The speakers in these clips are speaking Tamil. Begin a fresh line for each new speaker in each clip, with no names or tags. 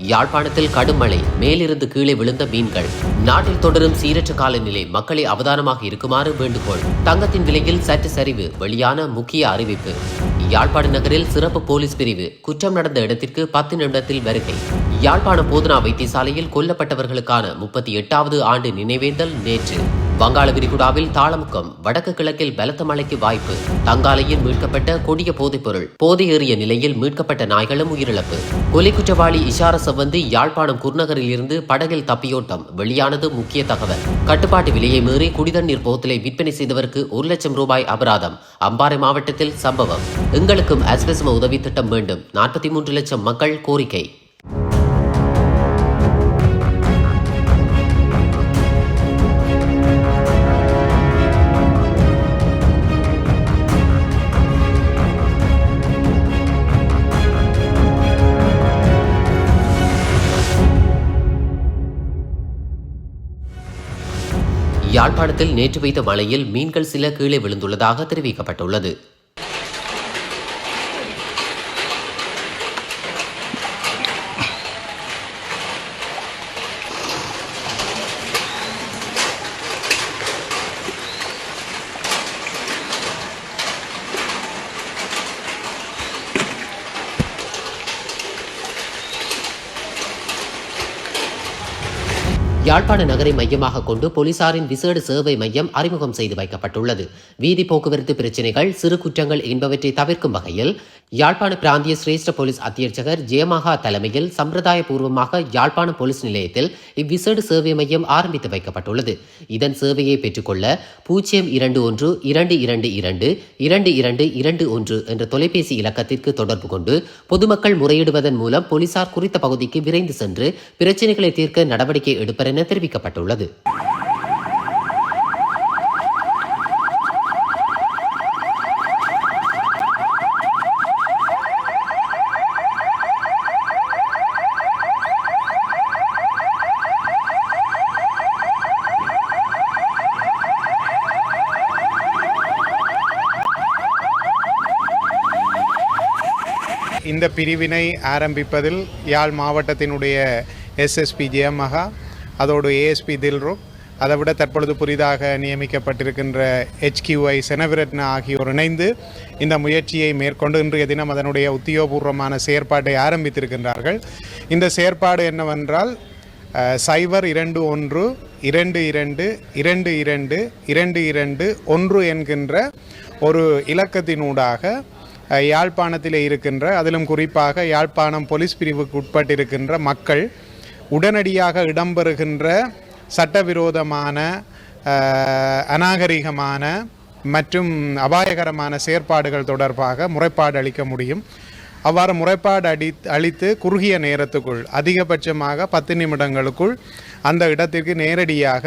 யாழ்ப்பாணத்தில் கடும் மழை மேலிருந்து கீழே விழுந்த மீன்கள். நாட்டில் தொடரும் சீரற்ற காலநிலை மக்களை அவதானமாக இருக்குமாறு வேண்டுகோள். தங்கத்தின் விலையில் சற்று சரிவு வெளியான முக்கிய அறிவிப்பு. யாழ்ப்பாண நகரில் சிறப்பு போலீஸ் பிரிவு குற்றம் நடந்த இடத்திற்கு பத்து நிமிடத்தில் வருகை. யாழ்ப்பாண போதனா வைத்தியசாலையில் கொல்லப்பட்டவர்களுக்கான முப்பத்தி எட்டாவது ஆண்டு நினைவேந்தல் நேற்று. வங்காள விரிகுடாவில் தாளமுக்கம் வடக்கு கிழக்கில் பலத்த மழைக்கு வாய்ப்பு தங்காலையில் மீட்கப்பட்ட கொடிய போதைப்பொருள் போதையேறிய நிலையில் மீட்கப்பட்ட நாய்களும் உயிரிழப்பு. கொலை குற்றவாளி இஷார சவந்தி யாழ்ப்பாணம் குர்நகரில் இருந்து படகில் தப்பியோட்டம் வெளியானது முக்கிய தகவல். கட்டுப்பாட்டு விலையை மீறி குடிதண்ணீர் போத்தலை விற்பனை செய்தவருக்கு ஒரு லட்சம் ரூபாய் அபராதம் அம்பாறை மாவட்டத்தில் சம்பவம். எங்களுக்கும் அஸ்வசம உதவி திட்டம் வேண்டும் நாற்பத்தி மூன்று லட்சம் மக்கள் கோரிக்கை. யாழ்ப்பாணத்தில் நேற்று பெய்த மழையில் மீன்கள் சில கீழே விழுந்துள்ளதாக தெரிவிக்கப்பட்டுள்ளது. யாழ்ப்பாண நகரை மையமாக கொண்டு போலீசாரின் விசேட சேவை மையம் அறிமுகம் செய்து வைக்கப்பட்டுள்ளது. வீதி போக்குவரத்து பிரச்சினைகள் சிறு குற்றங்கள் என்பவற்றை தவிர்க்கும் வகையில் யாழ்ப்பாண பிராந்திய சிரேஷ்ட போலீஸ் அத்தியட்சகர் ஜெயமகா தலைமையில் சம்பிரதாய பூர்வமாக யாழ்ப்பாண போலீஸ் நிலையத்தில் இவ்விசேட சேவை மையம் ஆரம்பித்து வைக்கப்பட்டுள்ளது. இதன் சேவையை பெற்றுக்கொள்ள பூஜ்ஜியம் இரண்டு ஒன்று இரண்டு இரண்டு இரண்டு இரண்டு இரண்டு இரண்டு ஒன்று என்ற தொலைபேசி இலக்கத்திற்கு தொடர்பு கொண்டு பொதுமக்கள் முறையிடுவதன் மூலம் போலீசார் குறித்த பகுதிக்கு விரைந்து சென்று பிரச்சினைகளை தீர்க்க நடவடிக்கை எடுப்பர் என தெரிவிக்கப்பட்டுள்ளது.
இந்த பிரிவினை ஆரம்பிப்பதில் யாழ் மாவட்டத்தினுடைய எஸ்எஸ்பி ஜெயமகா அதோடு ஏஎஸ்பி தில்ரோ அதை விட தற்பொழுது புதிதாக நியமிக்கப்பட்டிருக்கின்ற ஹெச்கியூஐ செனவிரட்ன ஆகியோர் இணைந்து இந்த முயற்சியை மேற்கொண்டு இன்றைய தினம் அதனுடைய உத்தியோகபூர்வமான செயற்பாட்டை ஆரம்பித்திருக்கின்றார்கள். இந்த செயற்பாடு என்னவென்றால் சைபர் இரண்டு ஒன்று இரண்டு இரண்டு இரண்டு இரண்டு இரண்டு இரண்டு ஒன்று என்கின்ற ஒரு இலக்கத்தினூடாக யாழ்ப்பாணத்தில் யாழ்ப்பாணத்திலே இருக்கின்ற அதிலும் குறிப்பாக யாழ்ப்பாணம் போலீஸ் பிரிவுக்கு உட்பட்டிருக்கின்ற மக்கள் உடனடியாக இடம்பெறுகின்ற சட்டவிரோதமான அநாகரிகமான மற்றும் அபாயகரமான செயற்பாடுகள் தொடர்பாக முறைப்பாடு அளிக்க முடியும். அவ்வாறு முறைப்பாடு அடி அளித்து குறுகிய நேரத்துக்குள் அதிகபட்சமாக பத்து நிமிடங்களுக்குள் அந்த இடத்திற்கு நேரடியாக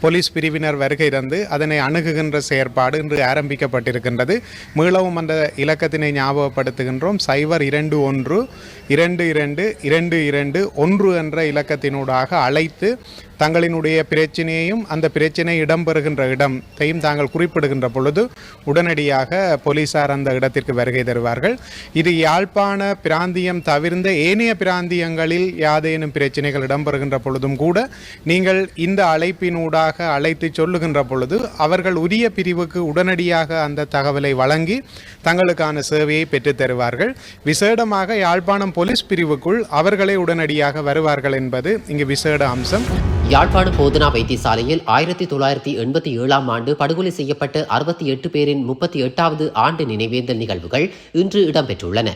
போலீஸ் பிரிவினர் வருகை தந்து அதனை அணுகுகின்ற செயற்பாடு இன்று ஆரம்பிக்கப்பட்டிருக்கின்றது. மீளவும் அந்த இலக்கத்தினை ஞாபகப்படுத்துகின்றோம். சைபர் இரண்டு ஒன்று இரண்டு இரண்டு இரண்டு இரண்டு ஒன்று என்ற இலக்கத்தினூடாக அழைத்து தங்களினுடைய பிரச்சனையையும் அந்த பிரச்சனை இடம்பெறுகின்ற இடத்தையும் தாங்கள் குறிப்பிடுகின்ற பொழுது உடனடியாக போலீசார் அந்த இடத்திற்கு வருகை தருவார்கள். இது யாழ்ப்பாண பிராந்தியம் தவிர்ந்த ஏனைய பிராந்தியங்களில் யாதேனும் பிரச்சனைகள் இடம்பெறுகின்ற பொழுதும் கூட நீங்கள் இந்த அழைப்பினூடாக அழைத்து சொல்லுகின்ற பொழுது அவர்கள் உரிய பிரிவுக்கு உடனடியாக அந்த தகவலை வழங்கி தங்களுக்கான சேவையை பெற்றுத் தருவார்கள். விசேடமாக யாழ்ப்பாணம் போலீஸ் பிரிவுக்குள் அவர்களே உடனடியாக வருவார்கள் என்பது இங்கு விசேட அம்சம்.
யாழ்ப்பாணம் போதனா வைத்தியசாலையில் ஆயிரத்தி தொள்ளாயிரத்தி எண்பத்தி ஏழாம் ஆண்டு படுகொலை செய்யப்பட்ட அறுபத்தி எட்டு பேரின் முப்பத்தி எட்டாவது ஆண்டு நினைவேந்தல் நிகழ்வுகள் இன்று இடம்பெற்றுள்ளன.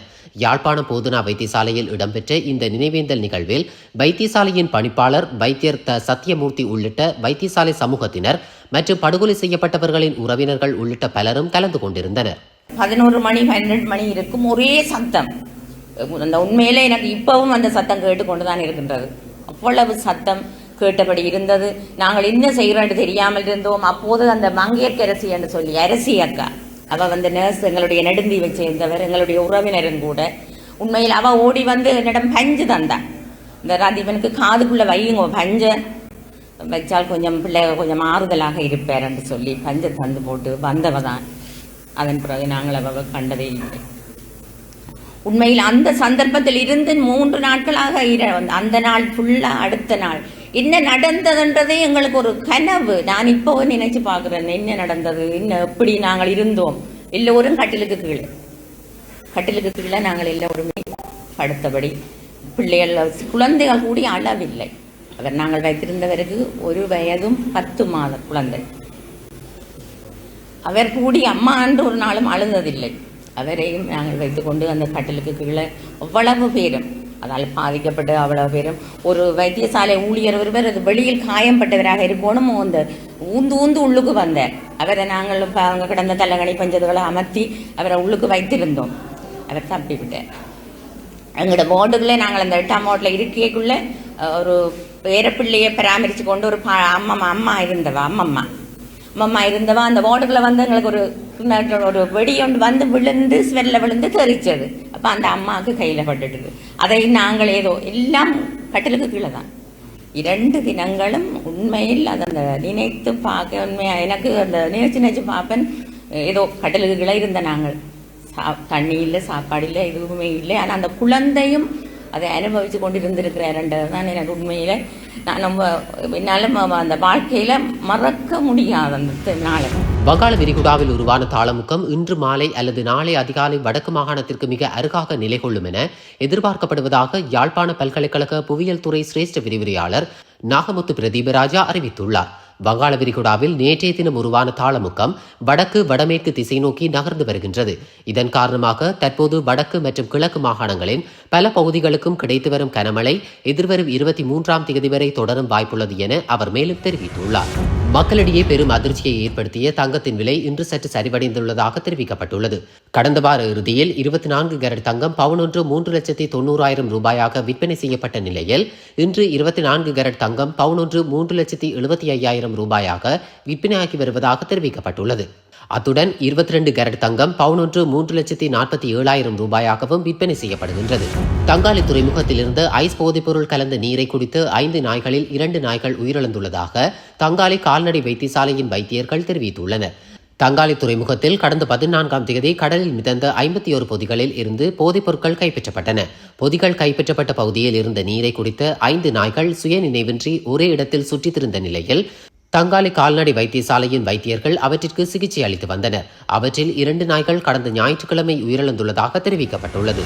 யாழ்ப்பாணம் போதனா வைத்தியசாலையில் இடம்பெற்ற இந்த நினைவேந்தல் நிகழ்வில் வைத்தியசாலையின் பணிப்பாளர் வைத்தியர் த. சத்தியமூர்த்தி உள்ளிட்ட வைத்தியசாலை சமூகத்தினர் மற்றும் படுகொலை செய்யப்பட்டவர்களின் உறவினர்கள் உள்ளிட்ட பலரும் கலந்து கொண்டிருந்தனர்.
பதினோரு மணி பன்னெண்டு மணி இருக்கும் ஒரே சத்தம். அந்த உண்மையிலே எனக்கு இப்பவும் அந்த சத்தம் கேட்டுக்கொண்டு தான் இருக்கின்றது. அவ்வளவு சத்தம். கேட்டபடி இருந்தது. நாங்கள் என்ன செய்கிறோம் தெரியாமல் இருந்தோம். அப்போது அந்த மங்கையர்க்கரசி என்று சொல்லி அரசி அக்கா. அவ வந்து நர்ஸ் எங்களுடைய நெடுந்தீவை சேர்ந்தவர் எங்களுடைய உறவினரும் கூட. உண்மையில் அவ ஓடி வந்து என்னிடம் பஞ்சு தந்தான் இந்த ராதீபனுக்கு காதுக்குள்ள வையுங்க பஞ்ச. வச்சால் கொஞ்சம் பிள்ளை கொஞ்சம் ஆறுதலாக இருப்பார் என்று சொல்லி பஞ்சை தந்து போட்டு வந்தவ தான். அதன் பிறகு நாங்கள் அவ கண்டதே இல்லை. உண்மையில் அந்த சந்தர்ப்பத்தில் இருந்து மூன்று நாட்களாக அந்த நாள் ஃபுல்லாக அடுத்த நாள். என்ன நடந்ததுன்றதே எங்களுக்கு ஒரு கனவு. நான் இப்போ நினைச்சு பார்க்குறேன் என்ன நடந்தது என்ன எப்படி நாங்கள் இருந்தோம். எல்லோரும் கட்டிலுக்கு கீழே. கட்டிலுக்கு கீழே நாங்கள் எல்லோருமே படுத்தபடி பிள்ளைகள் குழந்தைகள் கூடி அளவில்லை. அவர் நாங்கள் வைத்திருந்தவருக்கு ஒரு வயதும் பத்து மாத குழந்தை. அவர் கூடி அம்மா என்று ஒரு நாளும் அழுந்ததில்லை. அவரையும் நாங்கள் வைத்துக்கொண்டு அந்த கட்டிலுக்கு கீழே அவ்வளவு பேரும். அதால் பாதிக்கப்பட்டு அவ்வளோ பேரும். ஒரு வைத்தியசாலை ஊழியர் ஒருவர் அது வெளியில் காயம்பட்டவராக இருக்கணும் அந்த ஊந்து ஊந்து உள்ளுக்கு வந்தார். அவரை நாங்கள் அங்கே அவங்க கிடந்த தள்ளங்கனி பஞ்சதுகளை அமர்த்தி அவரை உள்ளுக்கு வைத்திருந்தோம். அவர் தப்பி விட்டார். எங்களோட வார்டுக்குள்ளே நாங்கள் அந்த எட்டாம் வார்டில் இருக்கைக்குள்ள ஒரு பேரப்பிள்ளையை பராமரித்து கொண்டு ஒரு பா அம்மம்மா அம்மா இருந்தவா அம்மம்மா. அம்மம்மா இருந்தவா அந்த வார்டுக்குள்ளே வந்து எங்களுக்கு ஒரு ஒரு வெடி ஒன்று வந்து விழுந்து ஸ்வெல்ல விழுந்து தெரிச்சது அப்போ அந்த அம்மாவுக்கு கையில் பட்டுடுது அதை நாங்கள் ஏதோ எல்லாம் கட்டிலுக்கு கீழே தான். இரண்டு தினங்களும் உண்மையில் அதை அந்த நினைத்து பார்க்க உண்மையாக எனக்கு அந்த நினைச்சு நினைச்சு பார்ப்பேன். ஏதோ கட்டிலுக்கு கீழே இருந்த நாங்கள். சா தண்ணி இல்லை சாப்பாடு இல்லை எதுவுமே இல்லை. ஆனால் அந்த குழந்தையும் அதை அனுபவித்து கொண்டு இருந்திருக்கிறாருன்றது தான் எனக்கு உண்மையில். நான் நம்ம என்னால் அந்த வாழ்க்கையில் மறக்க முடியாது அந்த நாளை
வங்காள விரிகுடாவில் உருவான தாளமுக்கம் இன்று மாலை அல்லது நாளை அதிகாலை வடக்கு மாகாணத்திற்கு மிக அருகாக நிலை கொள்ளும் என எதிர்பார்க்கப்படுவதாக யாழ்ப்பாண பல்கலைக்கழக புவியியல் துறை சிரேஷ்ட விரிவுரையாளர் நாகமுத்து பிரதீபராஜா அறிவித்துள்ளார். வங்காள விரிகுடாவில் நேற்றைய தினம் உருவான தாளமுக்கம் வடக்கு வடமேற்கு திசை நோக்கி நகர்ந்து வருகின்றது. இதன் காரணமாக தற்போது வடக்கு மற்றும் கிழக்கு மாகாணங்களின் பல பகுதிகளுக்கும் கிடைத்து வரும் கனமழை எதிர்வரும் இருபத்தி மூன்றாம் தேதி வரை தொடரும் வாய்ப்புள்ளது என அவர் மேலும் தெரிவித்துள்ளார். மக்களிடையே பெரும் அதிர்ச்சியை ஏற்படுத்திய தங்கத்தின் விலை இன்று சற்று சரிவடைந்துள்ளதாக தெரிவிக்கப்பட்டுள்ளது. கடந்த வார இறுதியில் இருபத்தி நான்கு கேரட் தங்கம் பவுனொன்று மூன்று லட்சத்தி தொண்ணூறாயிரம் ரூபாயாக விற்பனை செய்யப்பட்ட நிலையில் இன்று இருபத்தி நான்கு கேரட் தங்கம் பவுனொன்று மூன்று லட்சத்தி எழுபத்தி ஐயாயிரம் ரூபாயாக விற்பனையாகி வருவதாக தெரிவிக்கப்பட்டுள்ளது. அத்துடன் இருபத்தி ரெண்டு கேரட் தங்கம் பவுனொன்று மூன்று லட்சத்தி நாற்பத்தி ஏழாயிரம் ரூபாயாகவும் விற்பனை செய்யப்படுகின்றது. தங்காளி துறைமுகத்திலிருந்து ஐஸ் போதைப்பொருள் கலந்த நீரை குடித்து ஐந்து நாய்களில் இரண்டு நாய்கள் உயிரிழந்துள்ளதாக தங்காளி கால்நடை வைத்தியசாலையின் வைத்தியர்கள் தெரிவித்துள்ளனர். தங்காளி துறைமுகத்தில் கடந்த பதினான்காம் தேதி கடலில் மிதந்த ஐம்பத்தி ஒரு பொதிகளில் இருந்து போதைப் பொருட்கள் கைப்பற்றப்பட்டன. பொதிகள் கைப்பற்றப்பட்ட பகுதியில் இருந்த நீரை குடித்த ஐந்து நாய்கள் சுய நினைவின்றி ஒரே இடத்தில் சுற்றித் திரிந்த நிலையில் தங்காளி கால்நடை வைத்தியசாலையின் வைத்தியர்கள் அவற்றிற்கு சிகிச்சை அளித்து வந்தனர். அவற்றில் இரண்டு நாய்கள் கடந்த ஞாயிற்றுக்கிழமை உயிரிழந்துள்ளதாக தெரிவிக்கப்பட்டுள்ளது.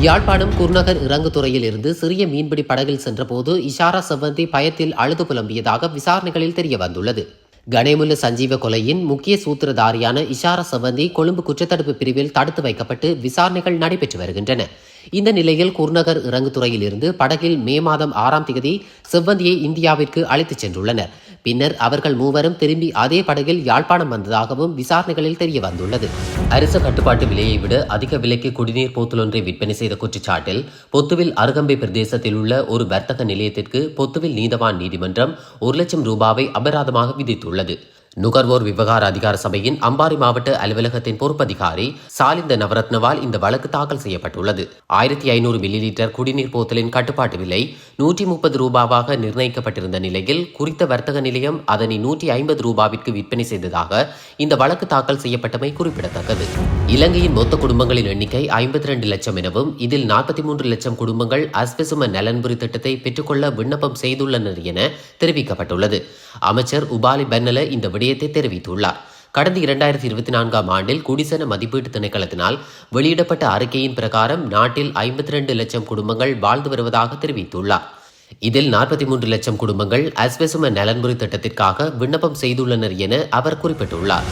யாழ்ப்பாணம் குருநகர் இறங்குதுறையில் இருந்து சிறிய மீன்பிடி படகில் சென்றபோது இஷாரா செவ்வந்தி பயத்தில் அழுது புலம்பியதாக விசாரணைகளில் தெரிய வந்துள்ளது கணேமுல்ல சஞ்சீவ கொலையின் முக்கிய சூத்திரதாரியான இஷாரா செவ்வந்தி கொழும்பு குற்றத்தடுப்பு பிரிவில் தடுத்து வைக்கப்பட்டு விசாரணைகள் நடைபெற்று வருகின்றன. இந்த நிலையில் குருநகர் இறங்குதுறையில் இருந்து படகில் மே மாதம் ஆறாம் தேதி செவ்வந்தியை இந்தியாவிற்கு அழைத்துச் சென்றுள்ளனர். பின்னர் அவர்கள் மூவரும் திரும்பி அதே படகில் யாழ்ப்பாணம் வந்ததாகவும் விசாரணைகளில் தெரிய வந்துள்ளது அரசு கட்டுப்பாட்டு விலையை விட அதிக விலைக்கு குடிநீர் போத்தலொன்றை விற்பனை செய்த குற்றச்சாட்டில் பொத்துவில் அருகம்பை பிரதேசத்தில் உள்ள ஒரு வர்த்தக நிலையத்திற்கு பொத்துவில் நீதவான் நீதிமன்றம் ஒரு லட்சம் ரூபாவை அபராதமாக விதித்துள்ளது. நுகர்வோர் விவகார அதிகார சபையின் அம்பாரி மாவட்ட அலுவலகத்தின் பொறுப்பதிகாரி சாலிந்த நவரத்னவால் இந்த வழக்கு தாக்கல் செய்யப்பட்டுள்ளது. ஆயிரத்தி ஐநூறு மில்லி லிட்டர் குடிநீர் போத்தலின் கட்டுப்பாட்டு விலை நூற்றி முப்பது ரூபாவாக நிர்ணயிக்கப்பட்டிருந்த நிலையில் குறித்த வர்த்தக நிலையம் அதனை நூற்றி ஐம்பது ரூபாவிற்கு விற்பனை செய்ததாக இந்த வழக்கு தாக்கல் செய்யப்பட்டமை குறிப்பிடத்தக்கது. இலங்கையின் மொத்த குடும்பங்களின் எண்ணிக்கை ஐம்பத்தி ரெண்டு லட்சம் எனவும் இதில் நாற்பத்தி மூன்று லட்சம் குடும்பங்கள் அஸ்பெசும நலன்புரி திட்டத்தை பெற்றுக்கொள்ள விண்ணப்பம் செய்துள்ளனர் என தெரிவிக்கப்பட்டுள்ளது. அமைச்சர் உபாலி பென்னல இந்த விடயத்தை தெரிவித்துள்ளார். கடந்த இரண்டாயிரத்தி இருபத்தி நான்காம் ஆண்டில் குடிசன மதிப்பீட்டு திணைக்களத்தினால் வெளியிடப்பட்ட அறிக்கையின் பிரகாரம் நாட்டில் ஐம்பத்தி ரெண்டு லட்சம் குடும்பங்கள் வாழ்ந்து வருவதாக தெரிவித்துள்ளார். இதில் நாற்பத்தி மூன்று லட்சம் குடும்பங்கள் அஸ்வசும நலன்புரி திட்டத்திற்காக விண்ணப்பம் செய்துள்ளனர் என அவர் குறிப்பிட்டுள்ளார்.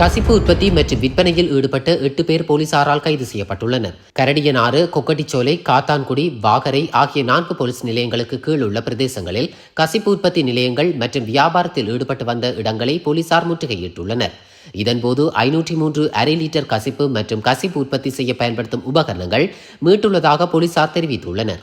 கசிப்பு உற்பத்தி மற்றும் விற்பனையில் ஈடுபட்ட எட்டு பேர் போலீசாரால் கைது செய்யப்பட்டுள்ளனர். கரடியனாறு கொக்கட்டிச்சோலை காத்தான்குடி வாகரை ஆகிய நான்கு போலீஸ் நிலையங்களுக்கு கீழ் உள்ள பிரதேசங்களில் கசிப்பு உற்பத்தி நிலையங்கள் மற்றும் வியாபாரத்தில் ஈடுபட்டு வந்த இடங்களை போலீசார் முற்றுகையிட்டுள்ளனர். இதன்போது ஐநூற்றி மூன்று அரை லிட்டர் கசிப்பு மற்றும் கசிப்பு உற்பத்தி செய்ய பயன்படுத்தும் உபகரணங்கள் மீட்டுள்ளதாக போலீசார் தெரிவித்துள்ளனர்.